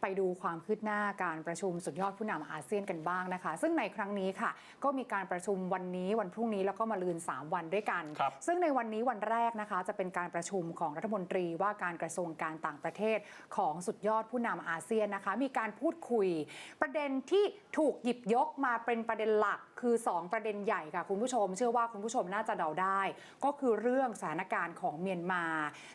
ไปดูความคืบหน้าการประชุมสุดยอดผู้นำอาเซียนกันบ้างนะคะ ซึ่งในครั้งนี้ค่ะ ก็มีการประชุมวันนี้วันพรุ่งนี้แล้วก็มาลืน 3 วันด้วยกันครับซึ่งในวันนี้วันแรกนะคะ จะเป็นการประชุมของรัฐมนตรีว่าการกระทรวงการต่างประเทศของสุดยอดผู้นำอาเซียนนะคะ มีการพูดคุย ประเด็นที่ถูกหยิบยกมาเป็นประเด็นหลักคือ 2 ประเด็นใหญ่ค่ะคุณผู้ชม เชื่อว่าคุณผู้ชมน่าจะเดาได้ ก็คือเรื่องสถานการณ์ของเมียนมา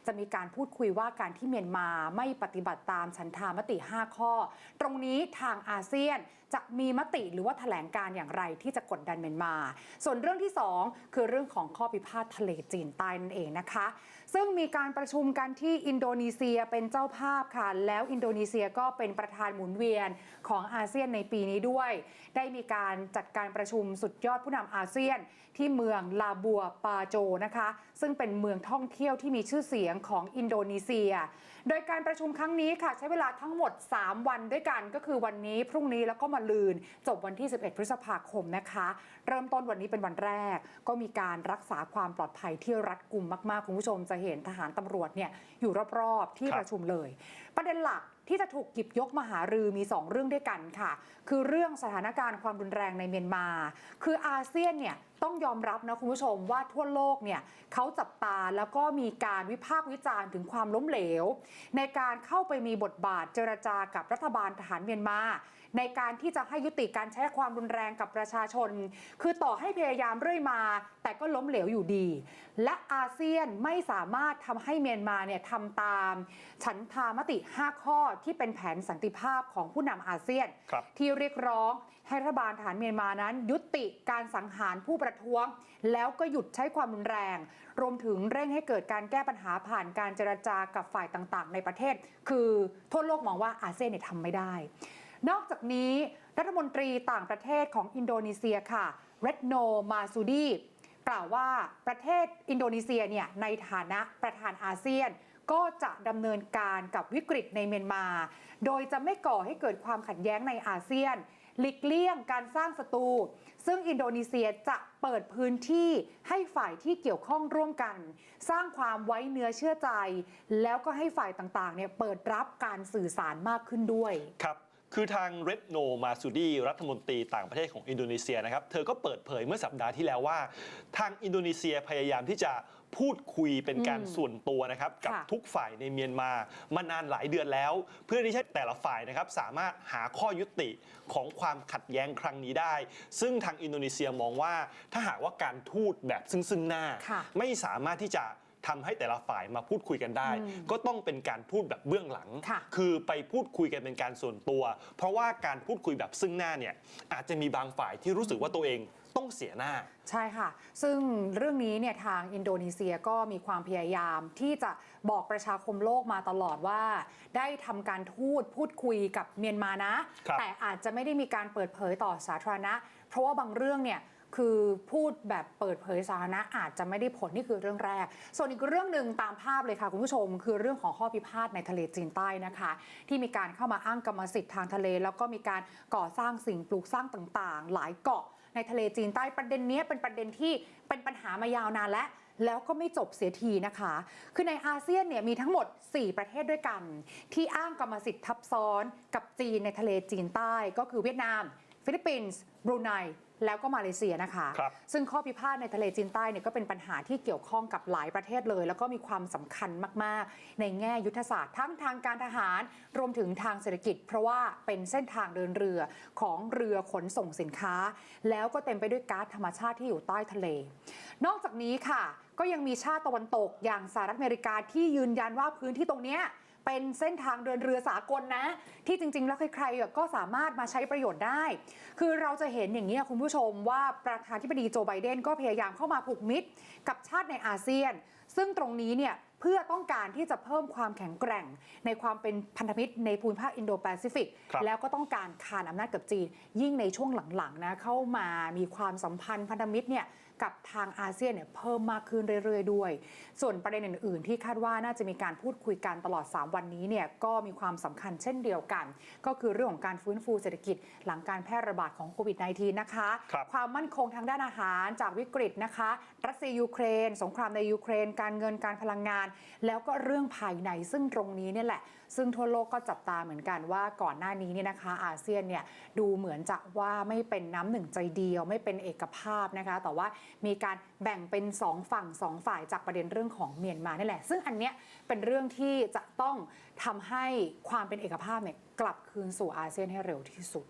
จะมีการพูดคุยว่าการที่เมียนมาไม่ปฏิบัติตามฉันทามติ5 5 ข้อ ตรงนี้ทางอาเซียนจะมีมติหรือว่าแถลงการอย่างไรที่จะกดดันเมียนมา ส่วนเรื่องที่ 2 คือเรื่องของข้อพิพาททะเลจีนใต้นั่นเองนะคะ ซึ่งมีการประชุมกันที่อินโดนีเซียเป็นเจ้าภาพค่ะ แล้วอินโดนีเซียก็เป็นประธานหมุนเวียนของอาเซียนในปีนี้ด้วย ได้มีการจัดการประชุมสุดยอดผู้นำอาเซียน ที่เมืองลาบัวปาโจนะคะ ซึ่งเป็นเมืองท่องเที่ยวที่มีชื่อเสียงของอินโดนีเซีย โดยการประชุมครั้งนี้ค่ะใช้เวลาทั้งหมด3 วันด้วยกันก็คือวันนี้พรุ่งนี้แล้วก็มาลืน จบวันที่ 11 พฤษภาคมนะคะ เริ่มต้นวันนี้เป็นวันแรก ก็มีการรักษาความปลอดภัยที่รัดกุมมากๆ คุณผู้ชมจะเห็นทหารตำรวจเนี่ยอยู่รอบๆที่ครับประชุมเลย ประเด็นหลัก ที่จะถูกหยิบยกมาหารือมี 2 เรื่องด้วยกันค่ะ คือเรื่องสถานการณ์ความรุนแรงในเมียนมา คืออาเซียนเนี่ยต้องยอมรับนะคุณผู้ชมว่าทั่วโลกเนี่ยเขาจับตาแล้วก็มีการวิพากษ์วิจารณ์ถึงความล้มเหลว ในการเข้าไปมีบทบาทเจรจากับรัฐบาลทหารเมียนมา ในการที่จะให้ยุติการใช้ความรุนแรงกับประชาชน คือต่อให้พยายามเรื่อยมา แต่ก็ล้มเหลวอยู่ดี และอาเซียนไม่สามารถทำให้เมียนมาเนี่ยทำตาม ฉันทามติ 5 ข้อที่เป็นแผนสันติภาพของผู้นำอาเซียนครับที่เรียกร้องให้รัฐบาลทหารเมียนมานั้น ยุติการสังหารผู้ประท้วง แล้วก็หยุดใช้ความรุนแรง รวมถึงเร่งให้เกิดการแก้ปัญหาผ่านการเจรจากับฝ่ายต่างๆ ในประเทศ คือทั่วโลกมองว่าอาเซียนเนี่ยทำไม่ได้ นอกจากนี้รัฐมนตรีต่างประเทศของอินโดนีเซียค่ะเรดโนมาซูดีกล่าวว่าประเทศอินโดนีเซียเนี่ยในฐานะประธานอาเซียน ก็จะดำเนินการกับวิกฤตในเมียนมา โดยจะไม่ก่อให้เกิดความขัดแย้งในอาเซียน หลีกเลี่ยงการสร้างศัตรู ซึ่งอินโดนีเซียจะเปิดพื้นที่ให้ฝ่ายที่เกี่ยวข้องร่วมกัน สร้างความไว้เนื้อเชื่อใจ แล้วก็ให้ฝ่ายต่างๆเนี่ยเปิดรับการสื่อสารมากขึ้นด้วย ครับ คือทางเรดโนมาซูดีรัฐมนตรีต่างประเทศของอินโดนีเซียนะครับเธอก็เปิดเผยเมื่อสัปดาห์ที่แล้วว่า ทางอินโดนีเซียพยายามที่จะพูดคุยเป็นการอืมส่วนตัวนะครับ กับค่ะทุกฝ่ายในเมียนมามานานหลายเดือนแล้ว เพื่อที่ให้แต่ละฝ่ายนะครับสามารถหาข้อยุติของความขัดแย้งครั้งนี้ได้ ซึ่งทางอินโดนีเซียมองว่าถ้าหากว่าการทูตแบบซึ่งซึ่งหน้าค่ะไม่สามารถที่จะ ทำให้แต่ละฝ่ายมาพูดคุยกันได้อืมก็ต้องเป็นการทูตแบบเบื้องหลังค่ะคือไปพูดคุยกันเป็นการส่วนตัว เพราะว่าการพูดคุยแบบซึ่งหน้าเนี่ยอาจจะมีบางฝ่ายที่รู้สึกว่าตัวเองต้องเสียหน้า ใช่ค่ะ ซึ่งเรื่องนี้เนี่ยทางอินโดนีเซียก็มีความพยายามที่จะบอกประชาคมโลกมาตลอดว่า ได้ทำการทูตพูดคุยกับเมียนมานะครับแต่อาจจะไม่ได้มีการเปิดเผยต่อสาธารณะ เพราะว่าบางเรื่องเนี่ย คือพูดแบบเปิดเผยสาธารณะอาจจะไม่ได้ผลนี่คือเรื่องแรก ส่วนอีกเรื่องหนึ่งตามภาพเลยค่ะคุณผู้ชม คือเรื่องของข้อพิพาทในทะเลจีนใต้นะคะ ที่มีการเข้ามาอ้างกรรมสิทธิ์ทางทะเล แล้วก็มีการก่อสร้างสิ่งปลูกสร้างต่างๆ หลายเกาะในทะเลจีนใต้ประเด็นนี้เป็นประเด็นที่เป็นปัญหามายาวนานแล้วแล้วก็ไม่จบเสียทีนะคะ คือในอาเซียนเนี่ยมีทั้งหมด 4 ประเทศด้วยกัน ที่อ้างกรรมสิทธิ์ทับซ้อนกับจีนในทะเลจีนใต้ก็คือเวียดนาม ฟิลิปปินส์บรูไนแล้วก็มาเลเซียนะคะครับซึ่งข้อพิพาทในทะเลจีนใต้เนี่ยก็เป็นปัญหาที่เกี่ยวข้องกับหลายประเทศเลย แล้วก็มีความสำคัญมาก ๆ ในแง่ยุทธศาสตร์ทั้งทางการทหาร รวมถึงทางเศรษฐกิจ เพราะว่าเป็นเส้นทางเดินเรือของเรือขนส่งสินค้า แล้วก็เต็มไปด้วยก๊าซธรรมชาติที่อยู่ใต้ทะเล นอกจากนี้ค่ะ ก็ยังมีชาติตะวันตกอย่างสหรัฐอเมริกาที่ยืนยันว่าพื้นที่ตรงเนี้ย เป็นเส้นทางเดินเรือสากลนะ ที่จริง ๆ แล้วใครๆก็สามารถมาใช้ประโยชน์ได้ คือเราจะเห็นอย่างนี้ยคุณผู้ชมว่าประธานาธิบดีโจไบเดนก็พยายามเข้ามาผูกมิตร กับชาติในอาเซียน ซึ่งตรงนี้เนี่ยเพื่อต้องการที่จะเพิ่มความแข็งแกร่ง ในความเป็นพันธมิตรในภูมิภาคอินโดแปซิฟิกครับแล้วก็ต้องการขานอำนาจกับจีน ยิ่งในช่วงหลังๆนะเข้ามามีความสัมพันธ์พันธมิตรเนี่ยกับทางอาเซียนเนี่ยเพิ่มมากขึ้นเรื่อย ๆ ด้วย ส่วนประเด็นอื่น ๆ ที่คาดว่าน่าจะมีการพูดคุยกันตลอด 3 วันนี้เนี่ยก็มีความสำคัญเช่นเดียวกัน ก็คือเรื่องของการฟื้นฟูเศรษฐกิจหลังการแพร่ระบาดของโควิด -19 นะคะครับความมั่นคงทางด้านอาหารจากวิกฤตนะคะ รัสเซียยูเครน สงครามในยูเครน การเงินการพลังงาน แล้วก็เรื่องภายในซึ่งตรงนี้เนี่ยแหละ ซึ่งทั่วโลกก็จับตาเหมือนกันว่าก่อนหน้านี้เนี่ยนะคะ อาเซียนเนี่ยดูเหมือนจะว่าไม่เป็นน้ำหนึ่งใจเดียว ไม่เป็นเอกภาพนะคะ แต่ว่ามีการแบ่งเป็นสองฝั่งสองฝ่ายจากประเด็นเรื่องของเมียนมานี่แหละ ซึ่งอันเนี้ยเป็นเรื่องที่จะต้องทำให้ความเป็นเอกภาพเนี่ยกลับคืนสู่อาเซียนให้เร็วที่สุด